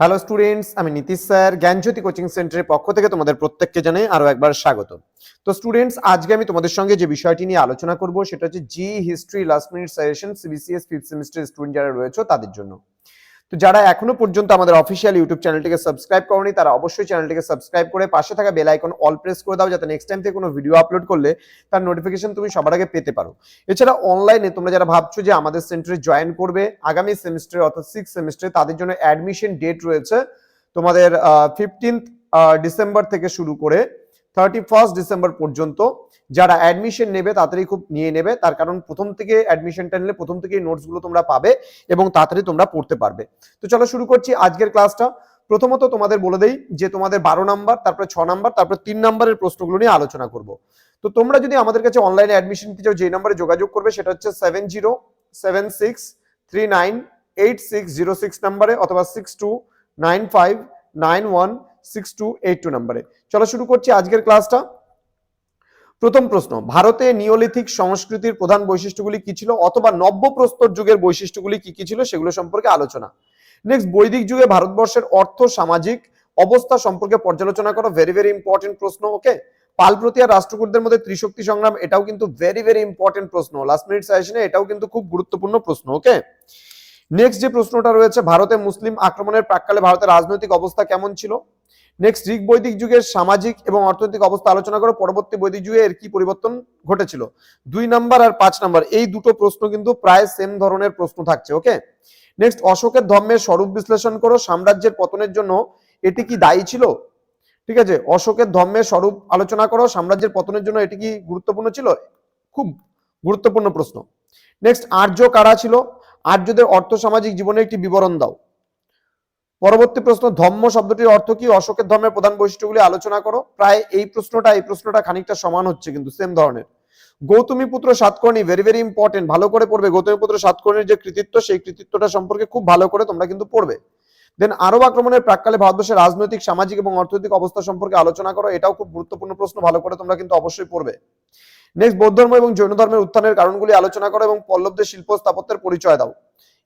Hello students আমি Nitish sir, জ্ঞানজ্যোতি coaching সেন্টারের পক্ষ থেকে তোমাদের প্রত্যেককে জানাই আরও একবার স্বাগত। তো স্টুডেন্টস আজকে আমি তোমাদের সঙ্গে যে বিষয়টি নিয়ে আলোচনা করব, সেটা হচ্ছে G history last minute suggestion CBCS fifth semester student যারা রয়েছে তাদের জন্য। তো যারা এখনও পর্যন্ত আমাদের অফিসিয়াল ইউটিউব চ্যানেলটিকে সাবস্ক্রাইব করনি, তারা অবশ্যই চ্যানেলটিকে সাবস্ক্রাইব করে পাশে থাকা বেল আইকন অল প্রেস করে দাও, যাতে নেক্সট টাইম থেকে কোনো ভিডিও আপলোড করলে তার নোটিফিকেশন তুমি সবার আগে পেতে পারো। এছাড়া অনলাইনে তোমরা যারা ভাবছ যে আমাদের সেন্টারে জয়েন করবে, আগামী সেমিস্টারে অর্থাৎ সিক্স সেমিস্টারে তাদের জন্য অ্যাডমিশন ডেট রয়েছে তোমাদের ফিফটিন্থ ডিসেম্বর থেকে শুরু করে থার্টি ফার্স্ট ডিসেম্বর পর্যন্ত যারা অ্যাডমিশন নেবে তাড়াতাড়ি খুব নিয়ে নেবে। তার কারণ প্রথম থেকে অ্যাডমিশনটা নিলে প্রথম থেকেই নোটসগুলো তোমরা পাবে এবং তাড়াতাড়ি তোমরা পড়তে পারবে। তো চলো শুরু করছি আজকের ক্লাসটা প্রথমত তোমাদের বলে দেই যে তোমাদের বারো নাম্বার, তারপরে ছ নাম্বার, তারপরে তিন নাম্বারের প্রশ্নগুলো নিয়ে আলোচনা করব। তো তোমরা যদি আমাদের কাছে অনলাইনে অ্যাডমিশন নিতে চাও যে নাম্বারে যোগাযোগ করবে সেটা হচ্ছে seven zero seven six three nine eight six zero six নাম্বারে অথবা six two nine five nine one six two eight two নাম্বারে। চলো শুরু করছি আজকের ক্লাসটা। প্রথম প্রশ্ন, ভারতে নিওলিথিক সংস্কৃতির প্রধান বৈশিষ্ট্যগুলি কি ছিল অথবা নব্যপ্রস্তর যুগের বৈশিষ্ট্যগুলি কি কি ছিল সেগুলো সম্পর্কে আলোচনা। নেক্সট বৈদিক যুগে ভারতবর্ষের অর্থ, সামাজিক অবস্থা সম্পর্কে পর্যালোচনা করো ভেরি ভেরি ইম্পর্টেন্ট প্রশ্ন ওকে পালপ্রতি আর রাষ্ট্রকূটদের মধ্যে ত্রিশক্তি সংগ্রাম, এটাও কিন্তু ভেরি ভেরি ইম্পর্টেন্ট প্রশ্ন। লাস্ট মিনিট সাজেশনে এটাও কিন্তু খুব গুরুত্বপূর্ণ প্রশ্ন ওকে নেক্সট যে প্রশ্নটা রয়েছে, ভারতে মুসলিম আক্রমণের প্রাককালে ভারতের রাজনৈতিক অবস্থা কেমন ছিল? নেক্সট ঋগ বৈদিক যুগের সামাজিক এবং অর্থনৈতিক অবস্থা আলোচনা করো। পরবর্তী বৈদিক যুগে এর কি পরিবর্তন ঘটেছিল? দুই নাম্বার আর পাঁচ নাম্বার, এই দুটো প্রশ্ন কিন্তু প্রায় সেম ধরনের প্রশ্ন থাকছে ওকে নেক্সট অশোকের ধর্মের স্বরূপ বিশ্লেষণ করো। সাম্রাজ্যের পতনের জন্য এটি কি দায়ী ছিল? ঠিক আছে, অশোকের ধর্মের স্বরূপ আলোচনা করো। সাম্রাজ্যের পতনের জন্য এটি কি গুরুত্বপূর্ণ ছিল? খুব গুরুত্বপূর্ণ প্রশ্ন। নেক্সট আর্য কারা ছিল? আর্যদের অর্থ সামাজিক জীবনে একটি বিবরণ দাও। পরবর্তী প্রশ্ন ধর্ম শব্দটির অর্থ কি? অশোকের ধর্মের প্রধান বৈশিষ্ট্যগুলি আলোচনা করো। প্রায় এই প্রশ্নটা এই প্রশ্নটা খানিকটা সমান হচ্ছে কিন্তু সেম ধরনের। গৌতমী পুত্র সাতকর্ণী ভেরি ভেরি ইম্পর্টেন্ট ভালো করে পড়বে। গৌতমী পুত্র সাতকর্ণীর যে কৃতিত্ব, সেই কৃতিত্বটা সম্পর্কে খুব ভালো করে তোমরা কিন্তু পড়বে। দেন আরব আক্রমণের প্রাককালে ভারতবর্ষের রাজনৈতিক, সামাজিক এবং অর্থনৈতিক অবস্থা সম্পর্কে আলোচনা করো। এটাও খুব গুরুত্বপূর্ণ প্রশ্ন, ভালো করে তোমরা কিন্তু অবশ্যই পড়বে। নেক্সট বৌদ্ধ ধর্ম এবং জৈন ধর্মের উত্থানের কারণগুলি আলোচনা করো এবং পল্লবদের শিল্প স্থাপত্যের পরিচয় দাও।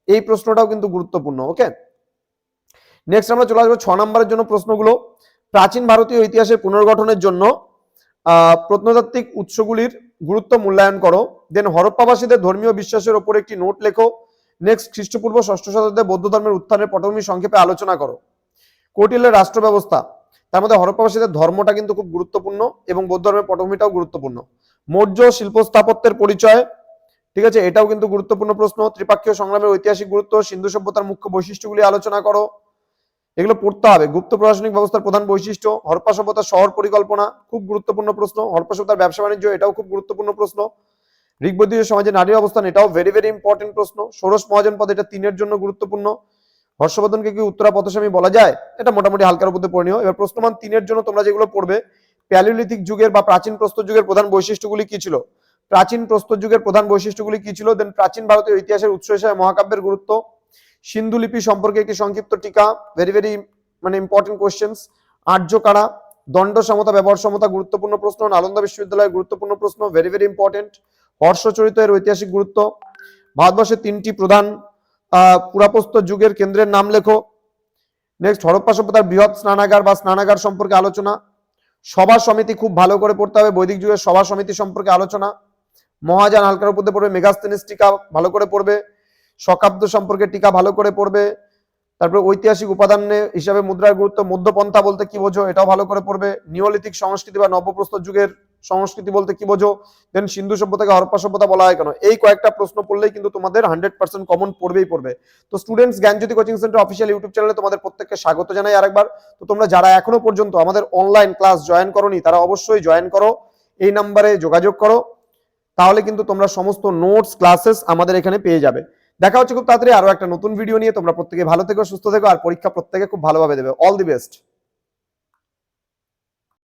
এই প্রশ্নটাও কিন্তু গুরুত্বপূর্ণ ওকে নেক্সট আমরা চলে আসব ছ নম্বরের জন্য প্রশ্নগুলো। প্রাচীন ভারতীয় ইতিহাসের পুনর্গঠনের জন্য প্রত্নতাত্ত্বিক উৎসগুলির গুরুত্ব মূল্যায়ন করো। দেন হরপ্পাবাসীদের ধর্মীয় বিশ্বাসের ওপর একটি নোট লেখো। নেক্সট খ্রিস্টপূর্ব ষষ্ঠ শতাব্দীতে বৌদ্ধ ধর্মের উত্থানের পটভূমি সংক্ষেপে আলোচনা করো। কৌটিল্যের রাষ্ট্র ব্যবস্থা, তার মধ্যে হরপ্পাবাসীদের ধর্মটা কিন্তু খুব গুরুত্বপূর্ণ এবং বৌদ্ধ ধর্মের পটভূমিটাও গুরুত্বপূর্ণ। মৌর্য শিল্প স্থাপত্যের পরিচয়, ঠিক আছে? এটাও কিন্তু গুরুত্বপূর্ণ প্রশ্ন। ত্রিপাক্ষীয় সংগ্রামের ঐতিহাসিক গুরুত্ব, সিন্ধু সভ্যতার মুখ্য বৈশিষ্ট্যগুলি আলোচনা করো। এগুলো পড়তে হবে। গুপ্ত প্রশাসনিক ব্যবস্থার প্রধান বৈশিষ্ট্য হরপ্পা সভ্যতার শহর পরিকল্পনা, খুব গুরুত্বপূর্ণ প্রশ্ন। হরপ্পা সভ্যতার ব্যবসা বাণিজ্য, এটাও খুব গুরুত্বপূর্ণ প্রশ্ন। ঋগ্বদীয় সমাজে নারীর অবস্থান, এটাও ভেরি ভেরি ইম্পর্টেন্ট প্রশ্ন। ষোড়শ মহাজনপদ এটা তিনের জন্য গুরুত্বপূর্ণ। হর্ষবর্ধনকে কি উত্তরা পথস্বামী বলা যায়? এটা মোটামুটি হালকার উপরে পড়নীয় এবার প্রশ্নমান তিনের জন্য তোমরা যেগুলো পড়বে, প্যালিওলিথিক যুগের বা প্রাচীন প্রস্তর যুগের প্রধান বৈশিষ্ট্যগুলি কি ছিল? প্রাচীন প্রস্তর যুগের প্রধান বৈশিষ্ট্যগুলি কি ছিল? দেন প্রাচীন ভারতীয় ইতিহাসের উৎস হিসেবে মহাকাব্যের গুরুত্ব। সিন্ধু লিপি সম্পর্কে একটি সংক্ষিপ্ত টিকা ভেরি ভেরি মানে ইম্পর্টেন্ট কোশ্চেন্স আর্য কারা? দণ্ড সমতা, ব্যবহার সমতা গুরুত্বপূর্ণ প্রশ্ন। নালন্দা বিশ্ববিদ্যালয়ের গুরুত্বপূর্ণ প্রশ্ন ভেরি ভেরি ইম্পর্টেন্ট হর্ষচরিত এর ঐতিহাসিক গুরুত্ব। ভারতবর্ষের তিনটি প্রধান পুরাপ্রস্তর যুগের কেন্দ্রের নাম লেখো। নেক্সট হরপ্পা সভ্যতার বৃহৎ স্নানাগার বা স্নানাগার সম্পর্কে আলোচনা। সভা সমিতি খুব ভালো করে পড়তে হবে, বৈদিক যুগের সভা সমিতি সম্পর্কে আলোচনা। মহাযান হালকার উপরে পড়বে মেগাস্তেনিস টিকা ভালো করে পড়বে। শকাব্দ সম্পর্কে টিকা ভালো করে পড়বে, তারপরে ঐতিহাসিক উপাদান হিসাবে মুদ্রার গুরুত্ব, মধ্যপন্থা বলতে কি বোঝো এটাও ভালো করে পড়বে, নিওলিথিক সংস্কৃতি বা নবপ্রস্তর যুগের সংস্কৃতি বলতে কি বোঝো দেন সিন্ধু সভ্যতাকে হরপ্পা সভ্যতা বলা হয় কেন? এই কয়েকটা প্রশ্ন পড়লেই কিন্তু তোমাদের হান্ড্রেড পার্সেন্ট কমন পড়বেই পড়বে। তো students Gyanjyoti coaching centre official YouTube চ্যানেলে তোমাদের প্রত্যেককে স্বাগত জানাই আরেকবার। তো তোমরা যারা এখনও পর্যন্ত আমাদের অনলাইন ক্লাস জয়েন করনি, তারা অবশ্যই জয়েন করো, এই নাম্বারে যোগাযোগ করো, তাহলে কিন্তু তোমরা সমস্ত নোটস ক্লাসেস আমাদের এখানে পেয়ে যাবে। দেখা হচ্ছে খুব তাড়াতাড়ি আরও একটা নতুন ভিডিও নিয়ে। তোমরা প্রত্যেকে ভালো থেকো, সুস্থ থেকো, আর পরীক্ষা প্রত্যেকে খুব ভালোভাবে দেবে। All the best